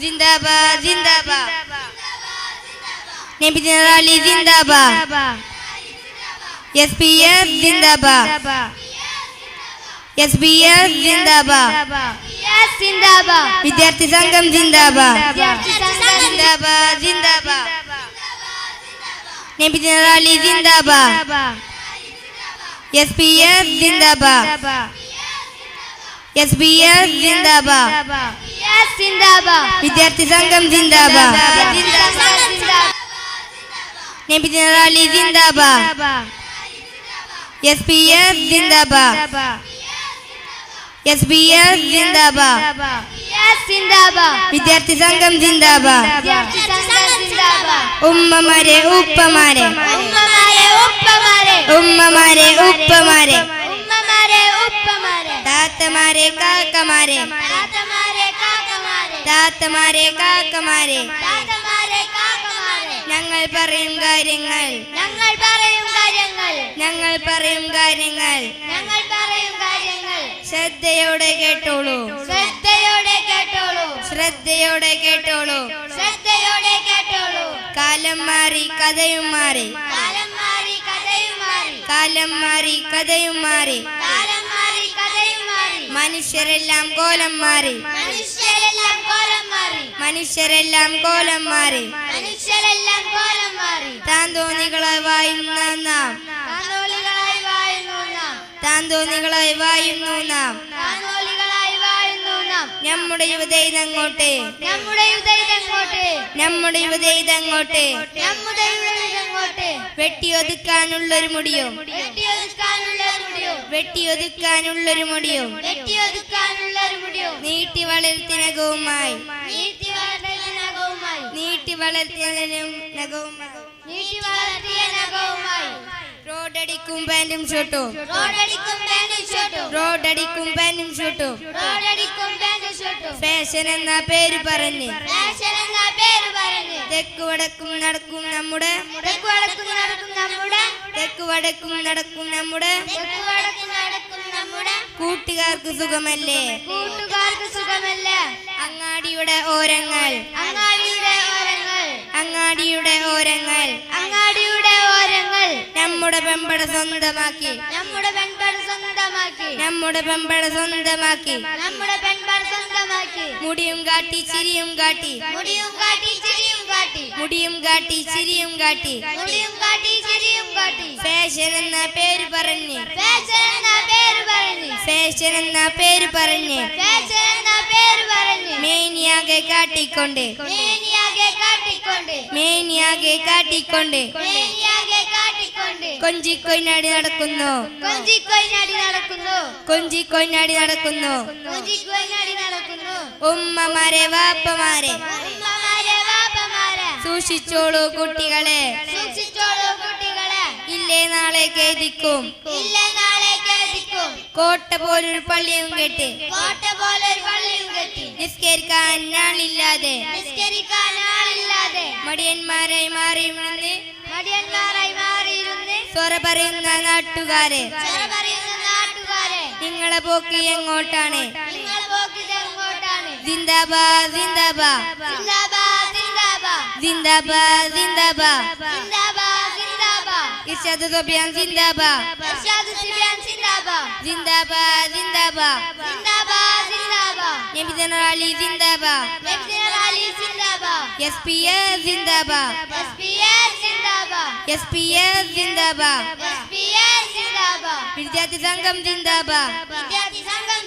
ജിന്ദാബാദ് ജിന്ദാബാദ് നബിദിന അലി ജിന്ദാബാദ് എസ് പി എസ് ജിന്ദാബാദ് എസ് പി എസ് ജിന്ദാബാദ് സിന്ദാബാദ് വിദ്യാർത്ഥി സംഘം ജിന്ദാബാദ് വിദ്യാർത്ഥി സംഘം ജിന്ദാബാദ് ജിന്ദാബാദ് നബിദിന വിദ്യാർത്ഥി സംഘം ജിന്ദാബാദ്. വിദ്യാർത്ഥി സംഘം ജിന്ദാബാദ്. എസ് പി എസ് ജിന്ദാബാദ്. എസ് പി എസ് ജിന്ദാബാദ്. സിന്ദാബാദ് വിദ്യാർത്ഥി സംഘം ജിന്ദാബാദ്. വിദ്യാർത്ഥി സംഘം സിന്ദാബാദ് ഉമ്മമാരെ ഉപ്പമാരെ. ഉമ്മമാരെ ഉപ്പമാരെ. താത്തമാരെ കാക്കമാരെ. താത്തമാരെ കാക്കമാരെ. ഞങ്ങൾ പറയും കാര്യങ്ങൾ. ഞങ്ങൾ പറയും കാര്യങ്ങൾ. ഞങ്ങൾ പറയും കാര്യങ്ങൾ. ഞങ്ങൾ പറയും കാര്യങ്ങൾ. ശ്രദ്ധയോടെ കേട്ടോളൂ. ശ്രദ്ധയോടെ കേട്ടോളൂ. ശ്രദ്ധയോടെ കേട്ടോളൂ. ശ്രദ്ധയോടെ കേട്ടോളൂ. കാലം മാറി കഥയും മാറി. കാലം മാറി കഥയും മാറി. കാലം മാറി കഥയും മാറി. കാലം മാറി കഥയും മാറി. മനുഷ്യരെല്ലാം കോലം മാറി. മനുഷ്യരെല്ലാം കോലം മാറി മനുഷ്യരെല്ലാം കോലം മാറി. മനുഷ്യരെല്ലാം കോലം മാറി. താൻ തോന്നികളായി വായുന്ന നാം. തോന്നികളായി വായുന്നു നാം. നമ്മുടെ യുവത ഇതങ്ങോട്ട്. നമ്മുടെ യുദ്ധങ്ങോട്ട് നമ്മുടെ യുവത ഇതങ്ങോട്ട്. നമ്മുടെ യുദ്ധങ്ങോട്ട് വെട്ടിയൊതുക്കാനുള്ളൊരു മുടിയോ? വെട്ടിയൊതുക്കാനുള്ളൊരു മുടിയോ? വെട്ടിയൊതുക്കാനുള്ളൊരു മുടിയോ? നീട്ടി വളർത്തിനകവുമായി വളർത്തിയതിനും നഖവുമായി. നീട്ടി വളർത്തിയ നഖവുമായി. റോഡടിക്കും പാന്റും ഷൂട്ടും റോഡടിക്കും പാന്റ് ഷർട്ടും റോഡടിക്കും പാന്റും ഷൂട്ടും റോഡടിക്കും പാന്റ് ഷർട്ടും ഫാഷൻ എന്ന പേര് പറഞ്ഞ്. ഫാഷൻ എന്ന പേര് പറഞ്ഞ്. തെക്ക് വടക്കും നടക്കും നമ്മുടെ. തെക്ക് വടക്കും നടക്കും നമ്മുടെ. തെക്ക് വടക്കും നടക്കും നമ്മുടെ. തെക്ക് വടക്കും നടക്കും നമ്മുടെ. കൂട്ടുകാർക്ക് സുഖമല്ലേ? കൂട്ടുകാർക്ക് സുഖമല്ല? അങ്ങാടിയുടെ ഓരങ്ങൾ. അങ്ങാടിയുടെ ഓരങ്ങൾ. അങ്ങാടിയുടെ ഓരങ്ങൾ. നമ്മുടെ പെമ്പട സ്വന്തമാക്കി. നമ്മുടെ പെൺപട സ്വന്തമാക്കി. നമ്മുടെ പെമ്പട സ്വന്തമാക്കി. നമ്മുടെ പെൺപട സ്വന്തമാക്കി. മുടിയും കാട്ടി ചിരിയും കാട്ടി. മുടിയും കാട്ടി ചിരിയും കാട്ടി. മുടിയും കാട്ടി ചിരിയും കാട്ടി. മുടിയും കാട്ടി ചിരിയും കാട്ടി. ഫാഷൻ എന്ന പേര് പറഞ്ഞ്. ഫാഷൻ എന്ന പേര് പറഞ്ഞ്. ഫാഷൻ എന്ന പേര് പറഞ്ഞ്. ഫാഷൻ എന്ന പേര് പറഞ്ഞ്. മേനിയാകെ കാട്ടിക്കൊണ്ട്. മേനിയ കാട്ടിക്കൊണ്ട് മേനിയാകെ കാട്ടിക്കൊണ്ട്. കൊഞ്ചിക്കൊയിനാടി നടക്കുന്നു. കൊഞ്ചിക്കൊയിനാടി നടക്കുന്നു. കൊഞ്ചിക്കൊയിനാടി നടക്കുന്നു. കൊഞ്ചിക്കൊയിനാടി നടക്കുന്നു. ഉമ്മമാരെ വാപ്പമാരെ. സൂക്ഷിച്ചോളൂ കുട്ടികളെ. സൂക്ഷിച്ചോളൂ കുട്ടികളെ. ഇല്ലേ നാളെ കേദിക്കും ഇല്ല നാളെ കേൾപ്പിക്കും കോട്ട പോലൊരു പള്ളിയും കേട്ട്. കോട്ട പോലെ നിസ്കരിക്കാൻ ആളില്ലാതെ. നിസ്കരിക്കാൻ ആളില്ലാതെ. മടിയന്മാരായി മാറി മടിയന്മാരായി മാറിയിരുന്ന്. സ്വറ പറയുന്ന നാട്ടുകാരെ. ചെറ പറയുന്ന നാട്ടുകാരെ. നിങ്ങളെ പോക്ക് എങ്ങോട്ടാണ്? ജിന്ദാബാ ജിന്ദാബാ എങ്ങോട്ടാണ്? ജിന്ദാബാദ് ജിന്ദാബാദ് സിന്ദാബാദ് സിന്ദാബാദ് ജിന്ദാബാദ് ജിന്ദാബാദ് സിന്ദാബാദ് സിന്ദാബാദ് ഇർഷാദ് സോബിയാൻ ജിന്ദാബാദ് ഇർഷാദ് സിബിയാൻ സിന്ദാബാദ് ജിന്ദാബാദ് ജിന്ദാബാദ് സിന്ദാബാദ് സിന്ദാബാദ് നബിദന അലി ജിന്ദാബാദ് ലഫ്റ്റനന്റ് അലി സിന്ദാബാദ് എസ് പി എസ് ജിന്ദാബാദ് എസ്പിഎസ് സിന്ദാബാദ് എസ് പി എസ് ജിന്ദാബാദ് എസ്പിഎസ് സിന്ദാബാദ് വിദ്യാർത്ഥി സംഘം ജിന്ദാബാദ് വിദ്യാർത്ഥി സംഘം